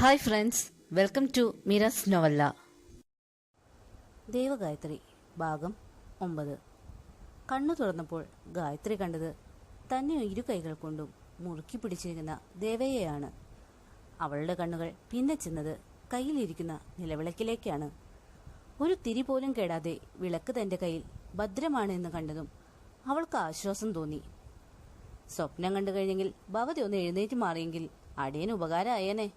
Hi friends welcome to മിറസ് നോവല്ല ദേവഗായത്രി ഭാഗം ഒമ്പത്. കണ്ണു തുറന്നപ്പോൾ ഗായത്രി കണ്ടത് തന്നെ ഇരു കൈകൾ കൊണ്ടും മുറുക്കി പിടിച്ചിരിക്കുന്ന ദേവയെയാണ്. അവളുടെ കണ്ണുകൾ പിന്നെ ചെന്നത് കയ്യിലിരിക്കുന്ന നിലവിളക്കിലേക്കാണ്. ഒരു തിരി പോലും കേടാതെ വിളക്ക് തന്റെ കയ്യിൽ ഭദ്രമാണ് എന്ന് കണ്ടതും അവൾക്ക് ആശ്വാസം തോന്നി. സ്വപ്നം കണ്ടു കഴിഞ്ഞെങ്കിൽ ഭവതി ഒന്ന് എഴുന്നേറ്റ് മാറിയെങ്കിൽ അടിയന് ഉപകാരമായേനെ.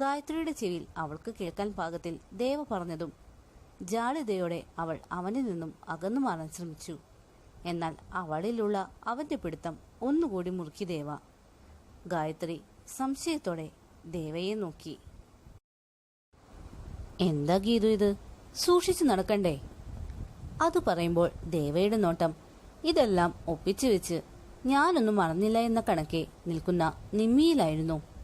ഗായത്രിയുടെ ചെവിയിൽ അവൾക്ക് കേൾക്കാൻ പാകത്തിൽ ദേവ പറഞ്ഞതും ജാളിതയോടെ അവൾ അവനിൽ നിന്നും അകന്നു മാറാൻ ശ്രമിച്ചു. എന്നാൽ അവളിലുള്ള അവന്റെ പിടുത്തം ഒന്നുകൂടി മുറുക്കി ദേവ. ഗായത്രി സംശയത്തോടെ ദേവയെ നോക്കി. എന്താ ഗീതു ഇത്? സൂക്ഷിച്ചു നടക്കണ്ടേ? അത് പറയുമ്പോൾ ദേവയുടെ നോട്ടം. ഇതെല്ലാം ഒപ്പിച്ചു വെച്ച് ഞാനൊന്നും മറന്നില്ല എന്ന കണക്കെ നിൽക്കുന്ന നിമ്മിയിലായിരുന്നു.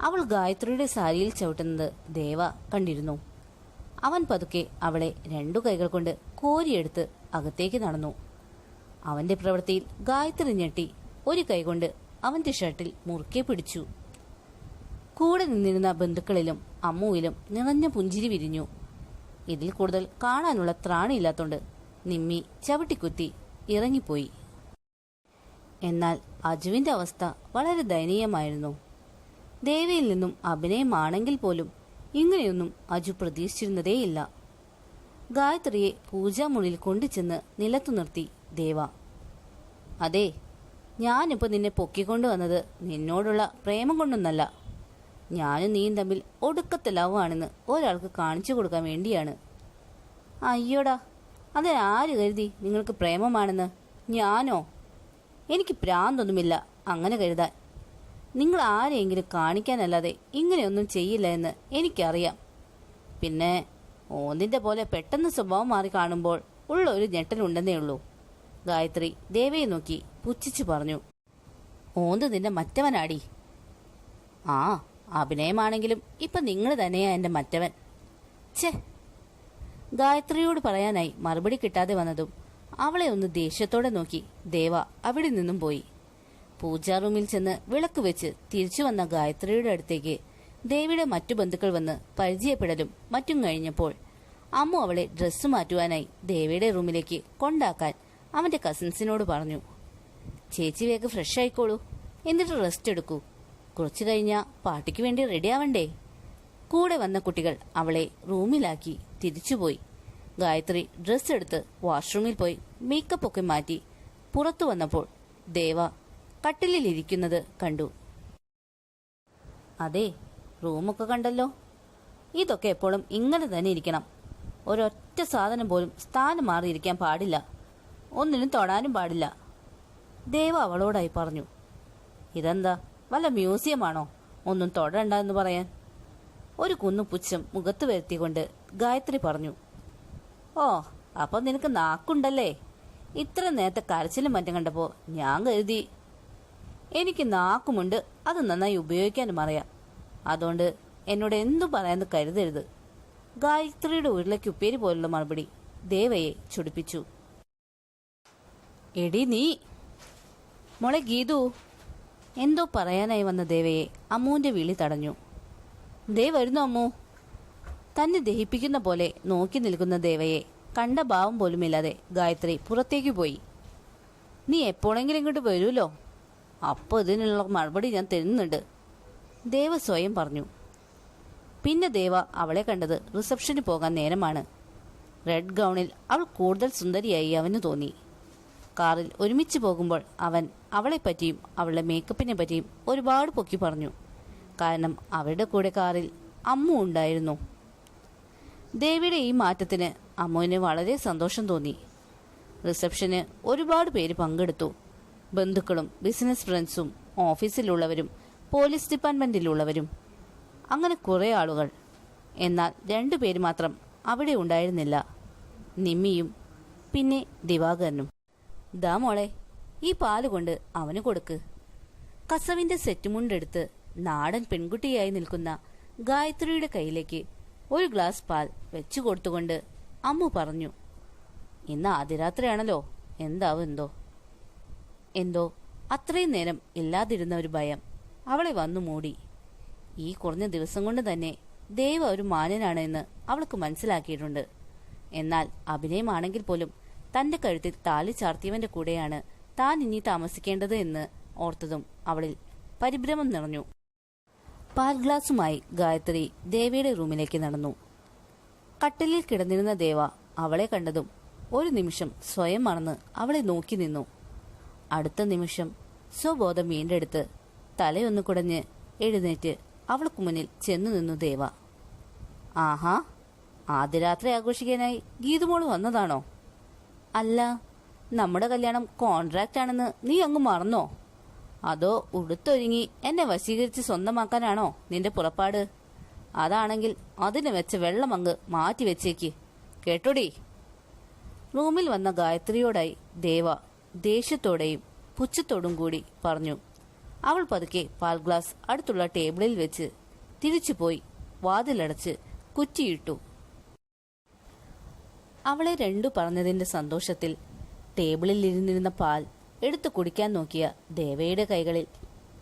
അവൾ ഗായത്രിയുടെ സാരിയിൽ ചവിട്ടുന്നത് ദേവ കണ്ടിരുന്നു. അവൻ പതുക്കെ അവളെ രണ്ടു കൈകൾ കൊണ്ട് കോരിയെടുത്ത് അകത്തേക്ക് നടന്നു. അവന്റെ പ്രവൃത്തിയിൽ ഗായത്രി ഞെട്ടി ഒരു കൈകൊണ്ട് അവന്റെ ഷർട്ടിൽ മുറുക്കെ പിടിച്ചു. കൂടെ നിന്നിരുന്ന ബന്ധുക്കളിലും അമ്മുവിലും നിറഞ്ഞ പുഞ്ചിരി വിരിഞ്ഞു. ഇതിൽ കൂടുതൽ കാണാനുള്ള ത്രാണിയില്ലാത്തോണ്ട് നിമ്മി ചവിട്ടിക്കുത്തി ഇറങ്ങിപ്പോയി. എന്നാൽ അജുവിന്റെ അവസ്ഥ വളരെ ദയനീയമായിരുന്നു. ദേവിയിൽ നിന്നും അഭിനയമാണെങ്കിൽ പോലും ഇങ്ങനെയൊന്നും അജു പ്രതീക്ഷിച്ചിരുന്നതേയില്ല. ഗായത്രിയെ പൂജാമുറിയിൽ കൊണ്ടുചെന്ന് നിലത്തു നിർത്തി ദേവ. അതെ ഞാനിപ്പോൾ നിന്നെ പൊക്കിക്കൊണ്ടു വന്നത് നിന്നോടുള്ള പ്രേമം കൊണ്ടൊന്നല്ല. ഞാനും നീയും തമ്മിൽ ഒടുക്കത്തെ ലവ് ആണെന്ന് ഒരാൾക്ക് കാണിച്ചു കൊടുക്കാൻ വേണ്ടിയാണ്. അയ്യോടാ അതിനാര് കരുതി നിങ്ങൾക്ക് പ്രേമമാണെന്ന്? ഞാനോ? എനിക്ക് പ്രാന്തൊന്നുമില്ല അങ്ങനെ കരുതാൻ നിങ്ങൾ ആരെയെങ്കിലും കാണിക്കാനല്ലാതെ ഇങ്ങനെയൊന്നും ചെയ്യില്ല എന്ന് എനിക്കറിയാം. പിന്നെ ഓന്നിന്റെ പോലെ പെട്ടെന്ന് സ്വഭാവം മാറി കാണുമ്പോൾ ഉള്ള ഒരു ഞെട്ടലുണ്ടെന്നേ ഉള്ളൂ. ഗായത്രി ദേവയെ നോക്കി പുച്ഛിച്ചു പറഞ്ഞു. ഓന്ത് നിന്റെ മറ്റവനാടി? ആ അഭിനയമാണെങ്കിലും ഇപ്പൊ നിങ്ങൾ തന്നെയാ എന്റെ മറ്റവൻ. ഛേ. ഗായത്രിയോട് പറയാനായി മറുപടി കിട്ടാതെ വന്നതും അവളെ ഒന്ന് ദേഷ്യത്തോടെ നോക്കി ദേവ അവിടെ നിന്നും പോയി. പൂജാ റൂമിൽ ചെന്ന് വിളക്ക് വെച്ച് തിരിച്ചു വന്ന ഗായത്രിയുടെ അടുത്തേക്ക് ദേവിയുടെ മറ്റു ബന്ധുക്കൾ വന്ന് പരിചയപ്പെടലും മറ്റും കഴിഞ്ഞപ്പോൾ അമ്മു അവളെ ഡ്രസ്സ് മാറ്റുവാനായി ദേവിയുടെ റൂമിലേക്ക് കൊണ്ടാക്കാൻ അവന്റെ കസിൻസിനോട് പറഞ്ഞു ചേച്ചി വേഗം ഫ്രഷ് ആയിക്കോളൂ എന്നിട്ട് റെസ്റ്റ് എടുക്കൂ. കുറച്ചു കഴിഞ്ഞാൽ പാർട്ടിക്ക് വേണ്ടി റെഡി ആവണ്ടേ കൂടെ വന്ന കുട്ടികൾ അവളെ റൂമിലാക്കി തിരിച്ചുപോയി. ഗായത്രി ഡ്രസ്സ് എടുത്ത് വാഷ്റൂമിൽ പോയി മേക്കപ്പ് ഒക്കെ മാറ്റി പുറത്തു വന്നപ്പോൾ ദേവ കട്ടിലിൽ ഇരിക്കുന്നത് കണ്ടു. അതെ റൂമൊക്കെ കണ്ടല്ലോ. ഇതൊക്കെ എപ്പോഴും ഇങ്ങനെ തന്നെ ഇരിക്കണം. ഒരൊറ്റ സാധനം പോലും സ്ഥാനം മാറിയിരിക്കാൻ പാടില്ല. ഒന്നിനും തൊടാനും പാടില്ല. ദേവ അവളോടായി പറഞ്ഞു ഇതെന്താ വല്ല മ്യൂസിയമാണോ? ഒന്നും തൊടണ്ട എന്ന് പറയാൻ. ഒരു കുന്നു പുച്ഛം മുഖത്ത് വരുത്തിക്കൊണ്ട് ഗായത്രി പറഞ്ഞു ഓ അപ്പം നിനക്ക് നാക്കുണ്ടല്ലേ? ഇത്ര നേരത്തെ കരച്ചിലും മറ്റും കണ്ടപ്പോൾ ഞാൻ കരുതി എനിക്ക് നാക്കുമുണ്ട്. അത് നന്നായി ഉപയോഗിക്കാനും അറിയാം. അതുകൊണ്ട് എന്നോട് എന്തു പറയാന്ന് കരുതരുത്. ഗായത്രിയുടെ ഉരുളയ്ക്ക് ഉപ്പേരി പോലുള്ള മറുപടി ദേവയെ ചുടിപ്പിച്ചു. എടി നീ. മോളെ ഗീതു എന്തോ പറയാനായി വന്ന ദേവയെ അമ്മുവിന്റെ വിളി തടഞ്ഞു. ദേ വരുന്നു അമ്മു. തന്നെ ദഹിപ്പിക്കുന്ന പോലെ നോക്കി നിൽക്കുന്ന ദേവയെ കണ്ട ഭാവം പോലുമില്ലാതെ ഗായത്രി പുറത്തേക്ക് പോയി. നീ എപ്പോഴെങ്കിലും ഇങ്ങോട്ട് വരുമല്ലോ? അപ്പോൾ ഇതിനുള്ള മറുപടി ഞാൻ തരുന്നുണ്ട്. ദേവ സ്വയം പറഞ്ഞു. പിന്നെ ദേവ അവളെ കണ്ടത് റിസപ്ഷന് പോകാൻ നേരമാണ്. റെഡ് ഗൗണിൽ അവൾ കൂടുതൽ സുന്ദരിയായി അവന് തോന്നി. കാറിൽ ഒരുമിച്ച് പോകുമ്പോൾ അവൻ അവളെപ്പറ്റിയും അവളുടെ മേക്കപ്പിനെ പറ്റിയും ഒരുപാട് പൊക്കി പറഞ്ഞു. കാരണം അവരുടെ കൂടെ കാറിൽ അമ്മു ഉണ്ടായിരുന്നു. ദേവിയുടെ ഈ മാറ്റത്തിന് അമ്മുവിന് വളരെ സന്തോഷം തോന്നി. റിസപ്ഷന് ഒരുപാട് പേര് പങ്കെടുത്തു. ബന്ധുക്കളും ബിസിനസ് ഫ്രണ്ട്സും ഓഫീസിലുള്ളവരും പോലീസ് ഡിപ്പാർട്ട്മെന്റിലുള്ളവരും. അങ്ങനെ കുറേ ആളുകൾ. എന്നാൽ രണ്ടു പേര് മാത്രം അവിടെ ഉണ്ടായിരുന്നില്ല. നിമ്മിയും പിന്നെ ദിവാകരനും. ദാ മോളെ ഈ പാൽ കൊണ്ട് അവന് കൊടുക്ക്. കസവിന്റെ സെറ്റുമുണ്ടെടുത്ത് നാടൻ പെൺകുട്ടിയായി നിൽക്കുന്ന ഗായത്രിയുടെ കയ്യിലേക്ക് ഒരു ഗ്ലാസ് പാൽ വെച്ചു കൊടുത്തുകൊണ്ട് അമ്മു പറഞ്ഞു ഇന്ന് ആദ്യരാത്രിയാണല്ലോ. എന്താവും എന്തോ? എന്തോ അത്രയും നേരം ഇല്ലാതിരുന്ന ഒരു ഭയം അവളെ വന്നു മൂടി. ഈ കുറഞ്ഞ ദിവസം കൊണ്ട് തന്നെ ദേവ ഒരു മാന്യനാണ് എന്ന് അവൾക്ക് മനസ്സിലാക്കിയിട്ടുണ്ട്. എന്നാൽ അഭിനയമാണെങ്കിൽ പോലും തന്റെ കഴുത്തിൽ താലി ചാർത്തിയവന്റെ കൂടെയാണ് താൻ ഇനി താമസിക്കേണ്ടത് എന്ന് ഓർത്തതും അവളിൽ പരിഭ്രമം നിറഞ്ഞു. പാൽ ഗ്ലാസുമായി ഗായത്രി ദേവയുടെ റൂമിലേക്ക് നടന്നു. കട്ടിലിൽ കിടന്നിരുന്ന ദേവ അവളെ കണ്ടതും ഒരു നിമിഷം സ്വയം മറന്ന് അവളെ നോക്കി നിന്നു. അടുത്ത നിമിഷം സ്വബോധം വീണ്ടെടുത്ത് തലയൊന്ന് കുടഞ്ഞ് എഴുന്നേറ്റ് അവൾക്ക് മുന്നിൽ ചെന്നു നിന്നു ദേവ. ആഹാ ആദ്യ രാത്രി ആഘോഷിക്കാനായി ഗീതുമോൾ വന്നതാണോ? അല്ല നമ്മുടെ കല്യാണം കോൺട്രാക്റ്റ് ആണെന്ന് നീ അങ്ങ് മറന്നോ? അതോ ഉടുത്തൊരുങ്ങി എന്നെ വശീകരിച്ച് സ്വന്തമാക്കാനാണോ നിന്റെ പുറപ്പാട്? അതാണെങ്കിൽ അതിന് വെച്ച വെള്ളമങ്ങ് മാറ്റി വെച്ചേക്ക് കേട്ടോടി? റൂമിൽ വന്ന ഗായത്രിയോടായി ദേവ ദേഷ്യത്തോടെയും പുച്ഛത്തോടും കൂടി പറഞ്ഞു. അവൾ പതുക്കെ പാൽ ഗ്ലാസ് അടുത്തുള്ള ടേബിളിൽ വെച്ച് തിരിച്ചുപോയി വാതിലടച്ച് കുറ്റിയിട്ടു. അവളെ രണ്ടു പറഞ്ഞതിന്റെ സന്തോഷത്തിൽ ടേബിളിൽ ഇരുന്നിരുന്ന പാൽ എടുത്തു കുടിക്കാൻ നോക്കിയ ദേവയുടെ കൈകളിൽ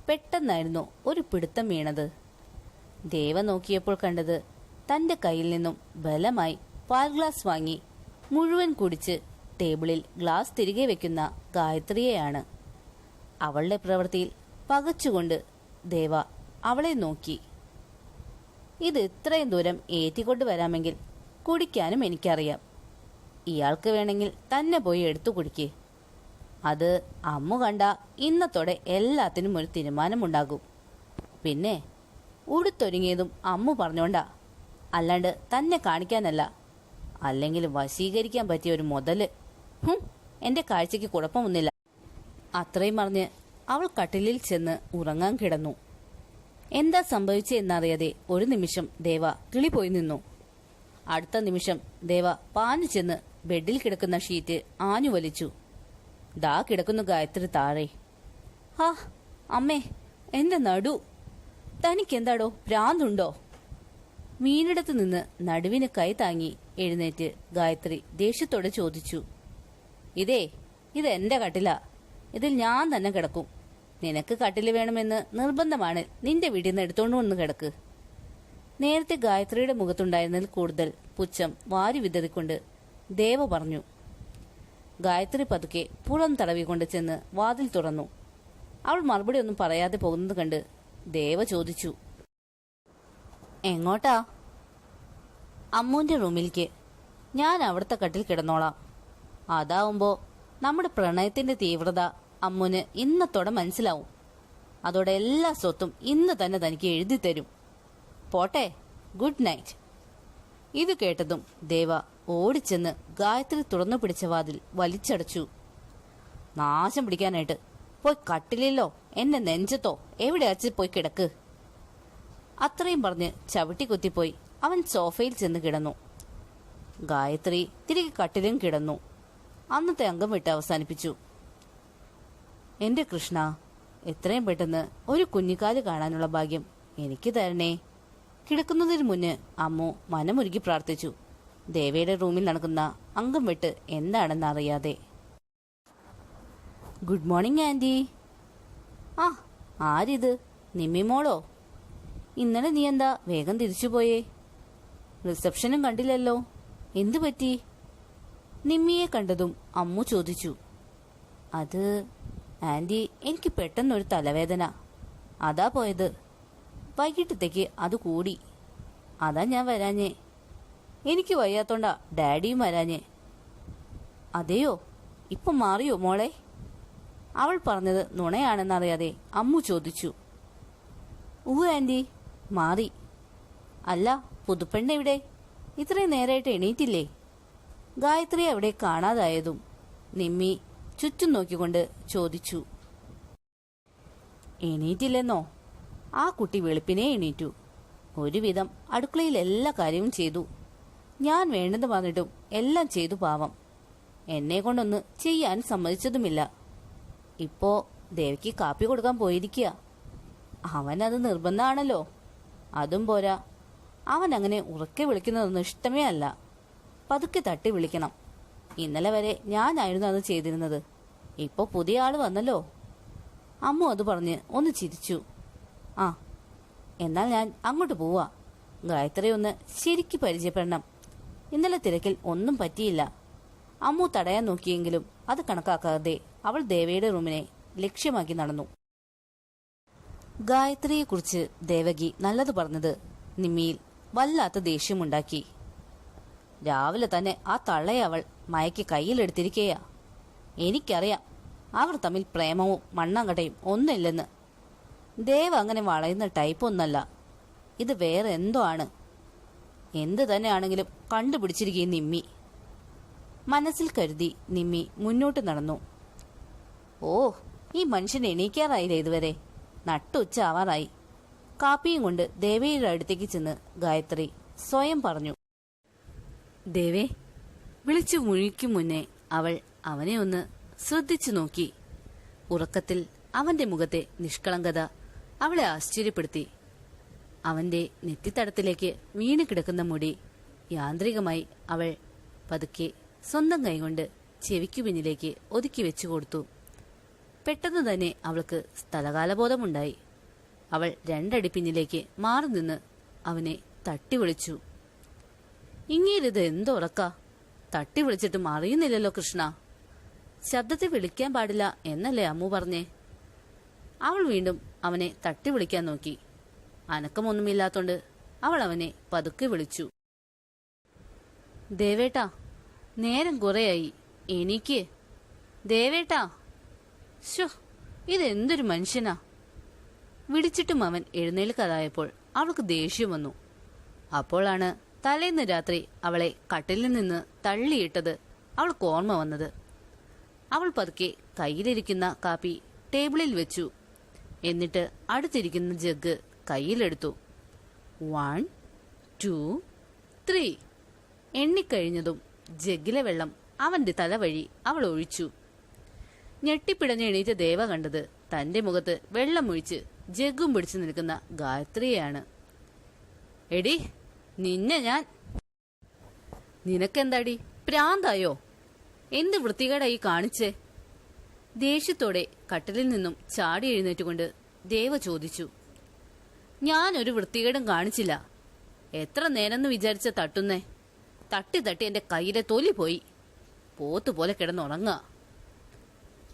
പെട്ടെന്നായിരുന്നു ഒരു പിടുത്തം വീണത്. ദേവ നോക്കിയപ്പോൾ കണ്ടത് തന്റെ കയ്യിൽ നിന്നും ബലമായി പാൽ ഗ്ലാസ് വാങ്ങി മുഴുവൻ കുടിച്ച് ടേബിളിൽ ഗ്ലാസ് തിരികെ വെക്കുന്ന ഗായത്രിയെയാണ്. അവളുടെ പ്രവൃത്തിയിൽ പകച്ചുകൊണ്ട് ദേവ അവളെ നോക്കി. ഇത് ഇത്രയും ദൂരം ഏറ്റിക്കൊണ്ട് വരാമെങ്കിൽ കുടിക്കാനും എനിക്കറിയാം. ഇയാൾക്ക് വേണമെങ്കിൽ തന്നെ പോയി എടുത്തു കുടിക്ക്. അത് അമ്മു കണ്ട ഇന്നത്തോടെ എല്ലാത്തിനും ഒരു തീരുമാനമുണ്ടാകും. പിന്നെ ഉടുത്തൊരുങ്ങിയതും അമ്മു പറഞ്ഞോണ്ടാ അല്ലാണ്ട് തന്നെ കാണിക്കാനല്ല. അല്ലെങ്കിൽ വശീകരിക്കാൻ പറ്റിയ ഒരു മുതൽ എന്റെ കാഴ്ചയ്ക്ക് കുഴപ്പമൊന്നുമില്ല അത്രയും പറഞ്ഞ് അവൾ കട്ടിലിൽ ചെന്ന് ഉറങ്ങാൻ കിടന്നു. എന്താ സംഭവിച്ചെന്നറിയാതെ ഒരു നിമിഷം ദേവ കിളിപോയി നിന്നു. അടുത്ത നിമിഷം ദേവ പാഞ്ഞു ചെന്ന് ബെഡിൽ കിടക്കുന്ന ഷീറ്റ് ആഞ്ഞു വലിച്ചു ദാ കിടക്കുന്നു ഗായത്രി താഴെ. ഹാ അമ്മേ എന്റെ നടു. തനിക്കെന്താടോ ഭ്രാന്തുണ്ടോ? മീനിടത്ത് നിന്ന് നടുവിന് കൈ താങ്ങി എഴുന്നേറ്റ് ഗായത്രി ദേഷ്യത്തോടെ ചോദിച്ചു. ഇതേ ഇത് എന്റെ കട്ടില. ഇതിൽ ഞാൻ തന്നെ കിടക്കും. നിനക്ക് കട്ടിൽ വേണമെന്ന് നിർബന്ധമാണ്. നിന്റെ വീട്ടിൽ നിന്ന് എടുത്തോണ്ട് വന്ന് കിടക്ക്. നേരത്തെ ഗായത്രിയുടെ മുഖത്തുണ്ടായിരുന്നതിൽ കൂടുതൽ പുച്ഛം വാരി വിതറിക്കൊണ്ട് ദേവ പറഞ്ഞു. ഗായത്രി പതുക്കെ പുറം തടവിക്കൊണ്ട് ചെന്ന് വാതിൽ തുറന്നു. അവൾ മറുപടി ഒന്നും പറയാതെ പോകുന്നത് കണ്ട് ദേവ ചോദിച്ചു. എങ്ങോട്ടാ? അമ്മൂന്റെ റൂമിലേക്ക്. ഞാൻ അവിടുത്തെ കട്ടിൽ കിടന്നോളാം. അതാവുമ്പോ നമ്മുടെ പ്രണയത്തിന്റെ തീവ്രത അമ്മുന് ഇന്നത്തോടെ മനസ്സിലാവും. അതോടെ എല്ലാ സ്വത്തും ഇന്ന് തന്നെ തനിക്ക് എഴുതി തരും. പോട്ടെ ഗുഡ് നൈറ്റ് ഇത് കേട്ടതും ദേവ ഓടിച്ചെന്ന് ഗായത്രി തുറന്നു പിടിച്ച വാതിൽ വലിച്ചടച്ചു. നാശം പിടിക്കാനായിട്ട് പോയി കട്ടിലിലോ എന്നെ നെഞ്ചത്തോ എവിടെ അച്ച് പോയി കിടക്ക്? അത്രയും പറഞ്ഞ് ചവിട്ടി കുത്തിപ്പോയി അവൻ സോഫയിൽ ചെന്ന് കിടന്നു. ഗായത്രി തിരികെ കട്ടിലും കിടന്നു. അന്നത്തെ അംഗം വിട്ട് അവസാനിപ്പിച്ചു. എന്റെ കൃഷ്ണ എത്രയും പെട്ടെന്ന് ഒരു കുഞ്ഞിക്കാൽ കാണാനുള്ള ഭാഗ്യം എനിക്ക് തരണേ. കിടക്കുന്നതിന് മുന്ന് അമ്മു മനമുരുകി പ്രാർത്ഥിച്ചു. ദേവയുടെ റൂമിൽ നടക്കുന്ന അംഗം വിട്ട് എന്താണെന്ന് അറിയാതെ. Good morning aunty. ആ ആരിത്? നിമ്മിമോളോ ഇന്നലെ നീ എന്താ വേഗം തിരിച്ചുപോയേ? റിസപ്ഷനും കണ്ടില്ലല്ലോ. എന്തു പറ്റി? നിമ്മിയെ കണ്ടതും അമ്മു ചോദിച്ചു അത് ആന്റി എനിക്ക് പെട്ടെന്നൊരു തലവേദന. അതാ പോയത്. വൈകിട്ടത്തേക്ക് അത് കൂടി. അതാ ഞാൻ വരാഞ്ഞേ. എനിക്ക് വയ്യാത്തോണ്ടാ ഡാഡിയും വരാഞ്ഞേ. അതെയോ? ഇപ്പം മാറിയോ മോളെ? അവൾ പറഞ്ഞത് നുണയാണെന്നറിയാതെ അമ്മു ചോദിച്ചു ഊ ആന്റി മാറി. അല്ല പുതുപ്പെണ്ണ എവിടെ ഇത്രയും നേരമായിട്ട് എണീറ്റില്ലേ? ഗായത്രി അവിടെ കാണാതായതും നിമ്മി ചുറ്റും നോക്കിക്കൊണ്ട് ചോദിച്ചു എണീറ്റില്ലെന്നോ? ആ കുട്ടി വെളുപ്പിനെ എണീറ്റു. ഒരുവിധം അടുക്കളയിൽ എല്ലാ കാര്യവും ചെയ്തു. ഞാൻ വേണ്ടെന്ന് പറഞ്ഞിട്ടും എല്ലാം ചെയ്തു പാവം. എന്നെ കൊണ്ടൊന്ന് ചെയ്യാൻ സമ്മതിച്ചതുമില്ല. ഇപ്പോ ദേവിക്ക് കാപ്പി കൊടുക്കാൻ പോയിരിക്കുക അവനത് നിർബന്ധമാണല്ലോ അതും പോരാ. അവൻ അങ്ങനെ ഉറക്കെ വിളിക്കുന്നതൊന്നും ഇഷ്ടമേ അല്ല. പതുക്കെ തട്ടി വിളിക്കണം. ഇന്നലെ വരെ ഞാനായിരുന്നു അത് ചെയ്തിരുന്നത്. ഇപ്പോൾ പുതിയ ആൾ വന്നല്ലോ. അമ്മു അത് പറഞ്ഞ് ഒന്ന് ചിരിച്ചു. ആ എന്നാൽ ഞാൻ അങ്ങോട്ട് പോവാ. ഗായത്രി ഒന്ന് ശരിക്ക് പരിചയപ്പെടണം. ഇന്നലെ തിരക്കിൽ ഒന്നും പറ്റിയില്ല. അമ്മു തടയാൻ നോക്കിയെങ്കിലും അത് കണക്കാക്കാതെ അവൾ ദേവയുടെ റൂമിനെ ലക്ഷ്യമാക്കി നടന്നു. ഗായത്രിയെക്കുറിച്ച് ദേവകി നല്ലത് പറഞ്ഞത് നിമ്മിയിൽ വല്ലാത്ത ദേഷ്യമുണ്ടാക്കി. രാവിലെ തന്നെ ആ തള്ളയെ അവൾ മയക്കി കയ്യിലെടുത്തിരിക്കയാ. എനിക്കറിയാം അവർ തമ്മിൽ പ്രേമവും മണ്ണാങ്കട്ടയും ഒന്നില്ലെന്ന്. ദേവ് അങ്ങനെ വളയുന്ന ടൈപ്പ് ഒന്നല്ല. ഇത് വേറെ എന്തോ ആണ്. എന്ത് തന്നെയാണെങ്കിലും കണ്ടുപിടിച്ചിരിക്കുകയും നിമ്മി. മനസ്സിൽ കരുതി നിമ്മി മുന്നോട്ട് നടന്നു. ഓ ഈ മനുഷ്യൻ എണീക്കാറായില്ലേ ഇതുവരെ? നട്ടുച്ച ആവാറായി കാപ്പിയും കൊണ്ട് ദേവിയുടെ അടുത്തേക്ക് ചെന്ന് ഗായത്രി സ്വയം പറഞ്ഞു. ദേവേ വിളിച്ചു മുഴിക്കും മുന്നേ അവൾ അവനെ ഒന്ന് ശ്രദ്ധിച്ചു നോക്കി. ഉറക്കത്തിൽ അവന്റെ മുഖത്തെ നിഷ്കളങ്കത അവളെ ആശ്ചര്യപ്പെടുത്തി. അവന്റെ നെറ്റിത്തടത്തിലേക്ക് വീണ് കിടക്കുന്ന മുടി യാന്ത്രികമായി അവൾ പതുക്കെ സ്വന്തം കൈകൊണ്ട് ചെവിക്കു പിന്നിലേക്ക് ഒതുക്കി വെച്ചു കൊടുത്തു. പെട്ടെന്ന് തന്നെ അവൾക്ക് സ്ഥലകാലബോധമുണ്ടായി. അവൾ രണ്ടടി പിന്നിലേക്ക് മാറി നിന്ന് അവനെ തട്ടി വിളിച്ചു. ഇങ്ങേരിത് എന്തുറക്ക തട്ടി വിളിച്ചിട്ടും അറിയുന്നില്ലല്ലോ കൃഷ്ണ. ശബ്ദത്തെ വിളിക്കാൻ പാടില്ല എന്നല്ലേ അമ്മു പറഞ്ഞേ. അവൾ വീണ്ടും അവനെ തട്ടി വിളിക്കാൻ നോക്കി. അനക്കമൊന്നുമില്ലാത്തോണ്ട് അവൾ അവനെ പതുക്കെ വിളിച്ചു. ദേവേട്ടാ നേരം കുറയായി. എനിക്ക് ദേവേട്ടാ. ഷോ ഇതെന്തൊരു മനുഷ്യനാ. വിളിച്ചിട്ടും അവൻ എഴുന്നേൽക്കാതായപ്പോൾ അവൾക്ക് ദേഷ്യം വന്നു. അപ്പോഴാണ് തലേന്ന് രാത്രി അവളെ കട്ടിലിൽ നിന്ന് തള്ളിയിട്ടത് അവൾക്ക് ഓർമ്മ വന്നത്. അവൾ പതുക്കെ കയ്യിലിരിക്കുന്ന കാപ്പി ടേബിളിൽ വെച്ചു. എന്നിട്ട് അടുത്തിരിക്കുന്ന ജഗ് കയ്യിലെടുത്തു. One two three. എണ്ണിക്കഴിഞ്ഞതും ജഗ്ഗിലെ വെള്ളം അവന്റെ തല വഴി അവൾ ഒഴിച്ചു. ഞെട്ടിപ്പിടഞ്ഞ് എണീറ്റ ദേവ കണ്ടത് തന്റെ മുഖത്ത് വെള്ളമൊഴിച്ച് ജഗ്ഗും പിടിച്ചു നിൽക്കുന്ന ഗായത്രിയെയാണ്. എടി നിന്നെ ഞാൻ നിനക്കെന്താടി? പ്രാന്തായോ? എന്ത് വൃത്തികേടായി കാണിച്ചേ? ദേഷ്യത്തോടെ കട്ടിലിൽ നിന്നും ചാടി എഴുന്നേറ്റുകൊണ്ട് ദേവ ചോദിച്ചു. ഞാനൊരു വൃത്തികേടും കാണിച്ചില്ല. എത്ര നേരെന്ന് വിചാരിച്ച തട്ടുന്നേ? തട്ടി തട്ടി എന്റെ കയ്യിലെ തൊലി പോയി. പോത്തുപോലെ കിടന്നുറങ്ങുക.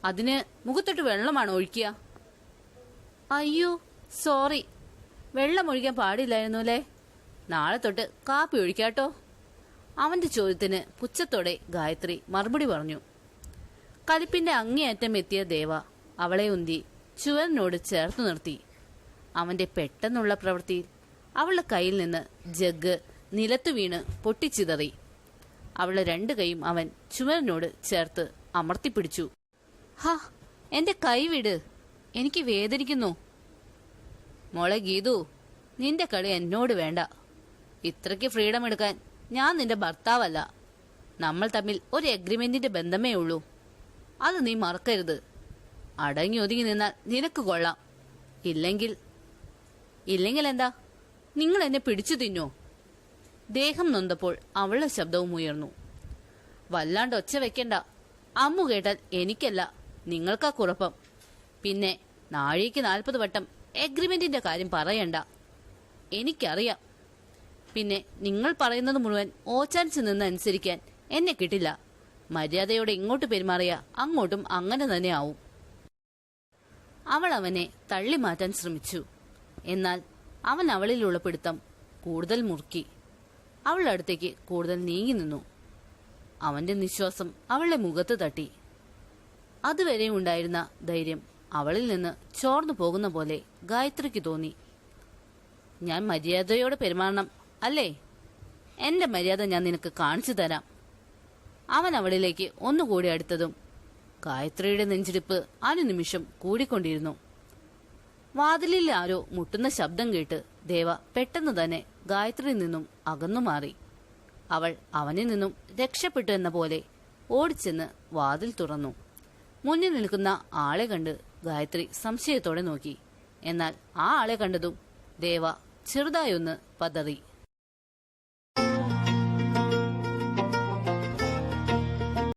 അതിന് മുഖത്തൊട്ട് വെള്ളമാണ് ഒഴിക്കുക? അയ്യോ സോറി. വെള്ളം ഒഴിക്കാൻ പാടില്ലായിരുന്നു അല്ലേ നാളെ തൊട്ട് കാപ്പി ഒഴിക്കാട്ടോ. അവന്റെ ചോദ്യത്തിന് പുച്ഛത്തോടെ ഗായത്രി മറുപടി പറഞ്ഞു. കലിപ്പിന്റെ അങ്ങേയറ്റം എത്തിയ ദേവ അവളെ ഉന്തി ചുവരനോട് ചേർത്ത് നിർത്തി. അവന്റെ പെട്ടെന്നുള്ള പ്രവൃത്തിയിൽ അവളുടെ കയ്യിൽ നിന്ന് ജഗ് നിലത്തു വീണ് പൊട്ടിച്ചിതറി. അവളെ രണ്ടു കൈയും അവൻ ചുവരനോട് ചേർത്ത് അമർത്തിപ്പിടിച്ചു. ഹാ എന്റെ കൈ വിട്. എനിക്ക് വേദനിക്കുന്നു. മോളെ ഗീതു നിന്റെ കളി എന്നോട് വേണ്ട. ഇത്രയ്ക്ക് ഫ്രീഡം എടുക്കാൻ ഞാൻ നിന്റെ ഭർത്താവല്ല. നമ്മൾ തമ്മിൽ ഒരു എഗ്രിമെന്റിന്റെ ബന്ധമേ ഉള്ളൂ. അത് നീ മറക്കരുത്. അടങ്ങി ഒതുങ്ങി നിന്നാൽ നിനക്ക് കൊള്ളാം. ഇല്ലെങ്കിൽ ഇല്ലെങ്കിൽ എന്താ? നിങ്ങൾ എന്നെ പിടിച്ചു തിന്നോ? ദേഹം നൊന്തപ്പോൾ അവളുടെ ശബ്ദവും ഉയർന്നു. വല്ലാണ്ട് ഒച്ച വെക്കണ്ട. അമ്മു കേട്ടാൽ എനിക്കല്ല നിങ്ങൾക്കാ കുറപ്പം പിന്നെ നാഴിക്ക് നാൽപ്പത് വട്ടം എഗ്രിമെന്റിന്റെ കാര്യം പറയണ്ട. എനിക്കറിയാം പിന്നെ നിങ്ങൾ പറയുന്നത് മുഴുവൻ ഓച്ചാനിച്ച് നിന്ന് അനുസരിക്കാൻ എന്നെ കിട്ടില്ല. മര്യാദയോടെ ഇങ്ങോട്ട് പെരുമാറിയ അങ്ങോട്ടും അങ്ങനെ തന്നെ ആവും അവൾ അവനെ തള്ളി മാറ്റാൻ ശ്രമിച്ചു. എന്നാൽ അവൻ അവളിലുള്ള പിടുത്തം കൂടുതൽ മുറുക്കി. അവളുടെ അടുത്തേക്ക് കൂടുതൽ നീങ്ങി നിന്നു. അവന്റെ നിശ്വാസം അവളുടെ മുഖത്ത് തട്ടി. അതുവരെ ഉണ്ടായിരുന്ന ധൈര്യം അവളിൽ നിന്ന് ചോർന്നു പോകുന്ന പോലെ ഗായത്രിക്ക് തോന്നി. ഞാൻ മര്യാദയോടെ പെരുമാറണം അല്ലേ? എന്റെ മര്യാദ ഞാൻ നിനക്ക് കാണിച്ചു തരാം. അവൻ അവളിലേക്ക് ഒന്നുകൂടി അടുത്തതും ഗായത്രിയുടെ നെഞ്ചിടിപ്പ് അനുനിമിഷം കൂടിക്കൊണ്ടിരുന്നു. വാതിലിൽ ആരോ മുട്ടുന്ന ശബ്ദം കേട്ട് ദേവ പെട്ടെന്ന് തന്നെ ഗായത്രിയിൽ നിന്നും അകന്നു മാറി. അവൾ അവനിൽ നിന്നും രക്ഷപ്പെട്ടു എന്ന പോലെ ഓടിച്ചെന്ന് വാതിൽ തുറന്നു. മുന്നിൽ നിൽക്കുന്ന ആളെ കണ്ട് ഗായത്രി സംശയത്തോടെ നോക്കി. എന്നാൽ ആ ആളെ കണ്ടതും ദേവ ചെറുതായൊന്ന് പതറി.